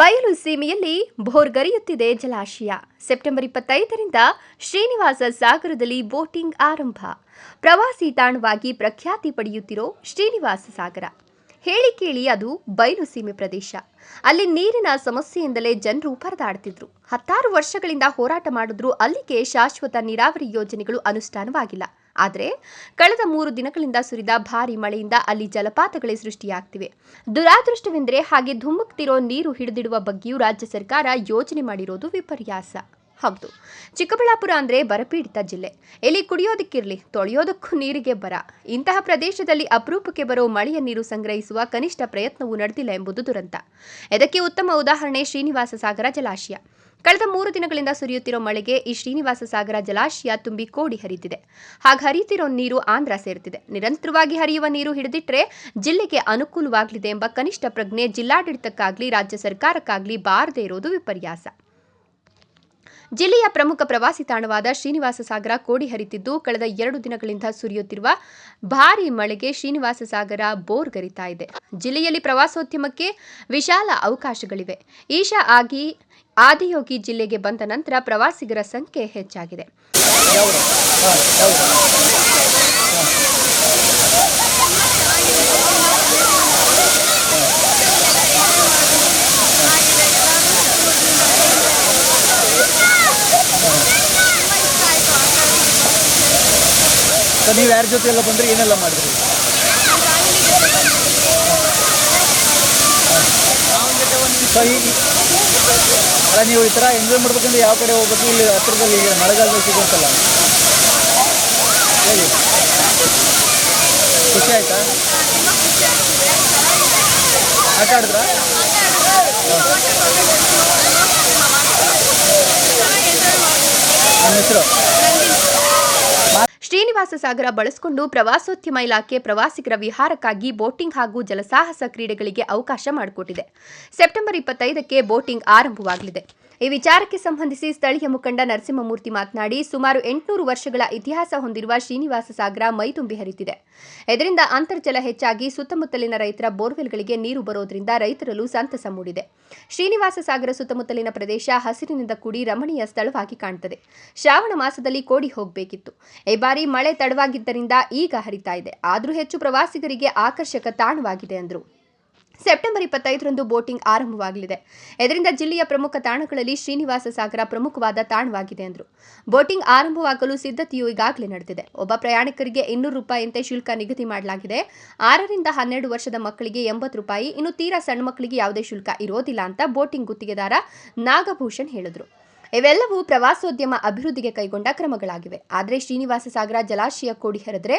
ಬಯಲು ಸೀಮೆಯಲ್ಲಿ ಭೋರ್ಗರಿಯುತ್ತಿದೆ ಜಲಾಶಯ. ಸೆಪ್ಟೆಂಬರ್ ಇಪ್ಪತ್ತೈದರಿಂದ ಶ್ರೀನಿವಾಸ ಸಾಗರದಲ್ಲಿ ಬೋಟಿಂಗ್ ಆರಂಭ. ಪ್ರವಾಸಿ ತಾಣವಾಗಿ ಪ್ರಖ್ಯಾತಿ ಪಡೆಯುತ್ತಿರೋ ಶ್ರೀನಿವಾಸ ಸಾಗರ. ಹೇಳಿ ಕೇಳಿ ಅದು ಬಯಲು ಸೀಮೆ ಪ್ರದೇಶ. ಅಲ್ಲಿ ನೀರಿನ ಸಮಸ್ಯೆಯಿಂದಲೇ ಜನರು ಪರದಾಡ್ತಿದ್ರು ಹತ್ತಾರು ವರ್ಷಗಳಿಂದ ಹೋರಾಟ ಮಾಡಿದ್ರೂ ಅಲ್ಲಿಗೆ ಶಾಶ್ವತ ನೀರಾವರಿ ಯೋಜನೆಗಳು ಅನುಷ್ಠಾನವಾಗಿಲ್ಲ. ಆದರೆ ಕಳೆದ ಮೂರು ದಿನಗಳಿಂದ ಸುರಿದ ಭಾರಿ ಮಳೆಯಿಂದ ಅಲ್ಲಿ ಜಲಪಾತಗಳೇ ಸೃಷ್ಟಿಯಾಗ್ತಿವೆ. ದುರಾದೃಷ್ಟವೆಂದರೆ ಹಾಗೆ ಧುಮ್ಮುಕ್ತಿರೋ ನೀರು ಹಿಡಿದಿಡುವ ಬಗ್ಗೆಯೂ ರಾಜ್ಯ ಸರ್ಕಾರ ಯೋಜನೆ ಮಾಡಿರೋದು ವಿಪರ್ಯಾಸ. ಹೌದು. ಚಿಕ್ಕಬಳ್ಳಾಪುರ ಅಂದರೆ ಬರಪೀಡಿತ ಜಿಲ್ಲೆ. ಇಲ್ಲಿ ಕುಡಿಯೋದಕ್ಕಿರಲಿ, ತೊಳೆಯೋದಕ್ಕೂ ನೀರಿಗೆ ಬರ. ಇಂತಹ ಪ್ರದೇಶದಲ್ಲಿ ಅಪರೂಪಕ್ಕೆ ಬರೋ ಮಳೆಯ ನೀರು ಸಂಗ್ರಹಿಸುವ ಕನಿಷ್ಠ ಪ್ರಯತ್ನವೂ ನಡೆದಿಲ್ಲ ಎಂಬುದು ದುರಂತ. ಇದಕ್ಕೆ ಉತ್ತಮ ಉದಾಹರಣೆ ಶ್ರೀನಿವಾಸ ಸಾಗರ ಜಲಾಶಯ. ಕಳೆದ ಮೂರು ದಿನಗಳಿಂದ ಸುರಿಯುತ್ತಿರೋ ಮಳೆಗೆ ಈ ಶ್ರೀನಿವಾಸ ಸಾಗರ ಜಲಾಶಯ ತುಂಬಿ ಕೋಡಿ ಹರಿಯುತ್ತಿದೆ ಹಾಗೆ ಹರಿಯುತ್ತಿರೋ ನೀರು ಆಂಧ್ರ ಸೇರುತ್ತಿದೆ ನಿರಂತರವಾಗಿ ಹರಿಯುವ ನೀರು ಹಿಡಿದಿಟ್ಟರೆ ಜಿಲ್ಲೆಗೆ ಅನುಕೂಲವಾಗಲಿದೆ ಎಂಬ ಕನಿಷ್ಠ ಪ್ರಜ್ಞೆ ಜಿಲ್ಲಾಡಳಿತಕ್ಕಾಗಲಿ, ರಾಜ್ಯ ಸರ್ಕಾರಕ್ಕಾಗಲಿ ಬಾರದೇ ಇರೋದು ವಿಪರ್ಯಾಸ. ಜಿಲ್ಲೆಯ ಪ್ರಮುಖ ಪ್ರವಾಸಿ ತಾಣವಾದ ಶ್ರೀನಿವಾಸ ಸಾಗರ ಕೋಡಿ ಹರಿತಿದ್ದು ಕಳೆದ ಎರಡು ದಿನಗಳಿಂದ ಸುರಿಯುತ್ತಿರುವ ಭಾರೀ ಮಳೆಗೆ ಶ್ರೀನಿವಾಸ ಸಾಗರ ಬೋರ್ಗರಿತಾ ಇದೆ. ಜಿಲ್ಲೆಯಲ್ಲಿ ಪ್ರವಾಸೋದ್ಯಮಕ್ಕೆ ವಿಶಾಲ ಅವಕಾಶಗಳಿವೆ. ಈಶಾ ಆಗಿ ಆದಿಯೋಗಿ ಜಿಲ್ಲೆಗೆ ಬಂದ ನಂತರ ಪ್ರವಾಸಿಗರ ಸಂಖ್ಯೆ ಹೆಚ್ಚಾಗಿದೆ. ನೀವು ಯಾರ ಜೊತೆ ಎಲ್ಲ ಬಂದ್ರೆ? ಏನೆಲ್ಲ ಮಾಡಿದ್ರಿ? ಸರ್ ಈ ಅಲ್ಲ, ನೀವು ಈ ಥರ ಎಂಜಾಯ್ ಮಾಡ್ಬೇಕಂದ್ರೆ ಯಾವ ಕಡೆ ಹೋಗ್ಬೇಕು? ಇಲ್ಲಿ ಹತ್ತಿರದಲ್ಲಿ ಈಗ ಮಳೆಗಾಲದಲ್ಲಿ ಸಿಗುತ್ತಲ್ಲ. ಹೇಳಿ. ಖುಷಿ ಆಯ್ತಾ? ಆಟ ಆಡಿದ್ರಾ? ನನ್ನ ಹೆಸರು? ಶ್ರೀನಿವಾಸ ಸಾಗರ ಬಳಸಿಕೊಂಡು ಪ್ರವಾಸೋದ್ಯಮ ಇಲಾಖೆ ಪ್ರವಾಸಿಗರ ವಿಹಾರಕ್ಕಾಗಿ ಬೋಟಿಂಗ್ ಹಾಗೂ ಜಲಸಾಹಸ ಕ್ರೀಡೆಗಳಿಗೆ ಅವಕಾಶ ಮಾಡಿಕೊಟ್ಟಿದೆ. ಸೆಪ್ಟೆಂಬರ್ ಇಪ್ಪತ್ತೈದಕ್ಕೆ ಬೋಟಿಂಗ್ ಆರಂಭವಾಗಲಿದೆ. ಈ ವಿಚಾರಕ್ಕೆ ಸಂಬಂಧಿಸಿ ಸ್ಥಳೀಯ ಮುಖಂಡ ನರಸಿಂಹಮೂರ್ತಿ ಮಾತನಾಡಿ, ಸುಮಾರು ಎಂಟುನೂರು ವರ್ಷಗಳ ಇತಿಹಾಸ ಹೊಂದಿರುವ ಶ್ರೀನಿವಾಸ ಸಾಗರ ಮೈದುಂಬಿ ಹರಿತಿದೆ. ಇದರಿಂದ ಅಂತರ್ಜಲ ಹೆಚ್ಚಾಗಿ ಸುತ್ತಮುತ್ತಲಿನ ರೈತರ ಬೋರ್ವೆಲ್ಗಳಿಗೆ ನೀರು ಬರೋದ್ರಿಂದ ರೈತರಲ್ಲೂ ಸಂತಸ ಮೂಡಿದೆ. ಶ್ರೀನಿವಾಸ ಸಾಗರ ಸುತ್ತಮುತ್ತಲಿನ ಪ್ರದೇಶ ಹಸಿರಿನಿಂದ ಕೂಡಿ ರಮಣೀಯ ಸ್ಥಳವಾಗಿ ಕಾಣುತ್ತದೆ ಶ್ರಾವಣ ಮಾಸದಲ್ಲಿ ಕೋಡಿ ಹೋಗಬೇಕಿತ್ತು. ಈ ಬಾರಿ ಮಳೆ ತಡವಾಗಿದ್ದರಿಂದ ಈಗ ಹರಿತಾ ಇದೆ. ಆದರೂ ಹೆಚ್ಚು ಪ್ರವಾಸಿಗರಿಗೆ ಆಕರ್ಷಕ ತಾಣವಾಗಿದೆ ಎಂದರು ಸೆಪ್ಟೆಂಬರ್ ಇಪ್ಪತ್ತೈದರಂದು ಬೋಟಿಂಗ್ ಆರಂಭವಾಗಲಿದೆ. ಇದರಿಂದ ಜಿಲ್ಲೆಯ ಪ್ರಮುಖ ತಾಣಗಳಲ್ಲಿ ಶ್ರೀನಿವಾಸ ಸಾಗರ ಪ್ರಮುಖವಾದ ತಾಣವಾಗಿದೆ ಎಂದರು. ಬೋಟಿಂಗ್ ಆರಂಭವಾಗಲು ಸಿದ್ಧತೆಯು ಈಗಾಗಲೇ ನಡೆದಿದೆ. ಒಬ್ಬ ಪ್ರಯಾಣಿಕರಿಗೆ ಇನ್ನೂರು ರೂಪಾಯಿಯಂತೆ ಶುಲ್ಕ ನಿಗದಿ ಮಾಡಲಾಗಿದೆ. ಆರರಿಂದ ಹನ್ನೆರಡು ವರ್ಷದ ಮಕ್ಕಳಿಗೆ ಎಂಬತ್ತು ರೂಪಾಯಿ, ಇನ್ನು ತೀರಾ ಸಣ್ಣ ಮಕ್ಕಳಿಗೆ ಯಾವುದೇ ಶುಲ್ಕ ಇರೋದಿಲ್ಲ ಅಂತ ಬೋಟಿಂಗ್ ಗುತ್ತಿಗೆದಾರ ನಾಗಭೂಷಣ್ ಹೇಳಿದರು. ಇವೆಲ್ಲವೂ ಪ್ರವಾಸೋದ್ಯಮ ಅಭಿವೃದ್ಧಿಗೆ ಕೈಗೊಂಡ ಕ್ರಮಗಳಾಗಿವೆ. ಆದರೆ ಶ್ರೀನಿವಾಸ ಸಾಗರ ಜಲಾಶಯ ಕೋಡಿ ಹರಿದ್ರೆ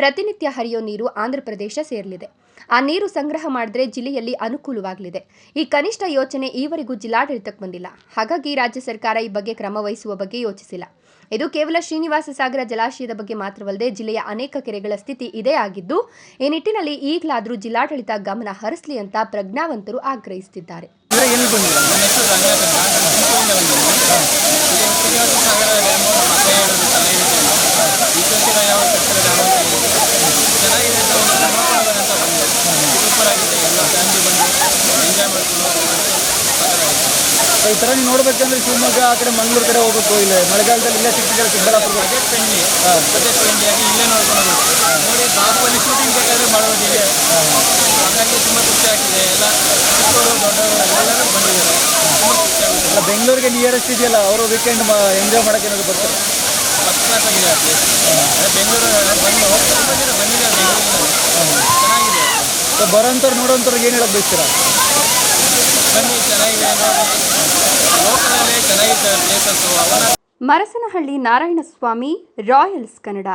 ಪ್ರತಿನಿತ್ಯ ಹರಿಯೋ ನೀರು ಆಂಧ್ರಪ್ರದೇಶ ಸೇರಲಿದೆ. ಆ ನೀರು ಸಂಗ್ರಹ ಮಾಡಿದ್ರೆ ಜಿಲ್ಲೆಯಲ್ಲಿ ಅನುಕೂಲವಾಗಲಿದೆ. ಈ ಕನಿಷ್ಠ ಯೋಚನೆ ಈವರೆಗೂ ಜಿಲ್ಲಾಡಳಿತಕ್ಕೆ ಬಂದಿಲ್ಲ. ಹಾಗಾಗಿ ರಾಜ್ಯ ಸರ್ಕಾರ ಈ ಬಗ್ಗೆ ಕ್ರಮ ವಹಿಸುವ ಬಗ್ಗೆ ಯೋಚಿಸಿಲ್ಲ. ಇದು ಕೇವಲ ಶ್ರೀನಿವಾಸ ಸಾಗರ ಜಲಾಶಯದ ಬಗ್ಗೆ ಮಾತ್ರವಲ್ಲದೆ ಜಿಲ್ಲೆಯ ಅನೇಕ ಕೆರೆಗಳ ಸ್ಥಿತಿ ಇದೇ ಆಗಿದ್ದು, ಈ ನಿಟ್ಟಿನಲ್ಲಿ ಈಗಲಾದರೂ ಜಿಲ್ಲಾಡಳಿತ ಗಮನ ಹರಿಸಲಿ ಅಂತ ಪ್ರಜ್ಞಾವಂತರು ಆಗ್ರಹಿಸುತ್ತಿದ್ದಾರೆ ಅಂದರೆ ಎಲ್ಲಿ ಬಂದಿಲ್ಲ ನನ್ನ ಹೆಸರು ರಂಗನಾಥ್ ಅಂತ ನಾನು ತುಮಕೂರಿಂದ ಬಂದಿದ್ದೀನಿ ಇಲ್ಲಿ ಶ್ರೀನಿವಾಸ ಸಾಗರ ಡ್ಯಾಮು ನಮ್ಮ ಅಕ್ಕ ಹೇಳೋದು ಚೆನ್ನಾಗಿದೆ ಅಂತ ವಿಶ್ವೇಶ್ವರ ಯಾವ ಕಟ್ಟಡ ಡ್ಯಾಮ್ ಅಂತ ಇದೆ ಚೆನ್ನಾಗಿದೆ ಅಂತ ಒಂದು ನೋಡ್ಕೊಂಡು ಅಂತ ಬಂದೆ ಸೂಪರ್ ಆಗಿದೆ ಎಲ್ಲ ಫ್ಯಾಮಿಲಿ ಬಂದು ಎಂಜಾಯ್ ಮಾಡ್ಕೊಂಡು ಹೋಗ್ಬೋದು ಸಕ್ಕತ್ತಾಗಿದೆ. ಸೊ ಈ ಥರ ನೀವು ನೋಡ್ಬೇಕಂದ್ರೆ ಶಿವಮೊಗ್ಗ ಆ ಕಡೆ ಮಂಗಳೂರು ಕಡೆ ಹೋಗ್ಬೇಕು ಇಲ್ಲ. ಮಳೆಗಾಲದಲ್ಲಿ ಇಲ್ಲೇ ಸಿಕ್ಕಿದ್ರೆ ಚಿಕ್ಕಬಳ್ಳಾಪುರ ಫ್ರೆಂಡ್ಲಿ ಬಜೆಟ್ ಆಗಿ ಇಲ್ಲೇ ನೋಡ್ಕೊಂಡು ನೋಡಿ ಶೂಟಿಂಗ್ ಬೇಕಾದ್ರೆ ಮಾಡೋದಿದೆ ಹಾಗಾಗಿ ತುಂಬ ಖುಷಿ ಆಗ್ತಿದೆ. ಎಲ್ಲ ಚಿಕ್ಕವರು ದೊಡ್ಡವರು ಎಲ್ಲರೂ ಬಂದಿದ್ದಾರೆ. ಅಲ್ಲ ಬೆಂಗಳೂರಿಗೆ ನಿಯರೆಸ್ಟ್ ಇದೆಯಲ್ಲ ಅವರು ವೀಕೆಂಡ್ ಎಂಜಾಯ್ ಮಾಡೋಕೆ ಏನಾದ್ರು ಬರ್ತಾರೆ? ಫಸ್ಟ್ ಕ್ಲಾಸ್ ಆಗಿದೆ ಅದೇ ಬೆಂಗಳೂರು ಬಂದು ಬಂದಿದ್ದಾರೆ ಬೆಂಗಳೂರಿನಲ್ಲಿ. ಚೆನ್ನಾಗಿದೆ. ಸೊ ಬರೋಂಥವ್ರು ನೋಡೋಂಥವ್ರಿಗೆ ಏನು ಹೇಳೋದು ಬಯಸ್ತೀರಾ? ಮರಸನಹಳ್ಳಿ ನಾರಾಯಣಸ್ವಾಮಿ ರಾಯಲ್ಸ್ ಕನ್ನಡ.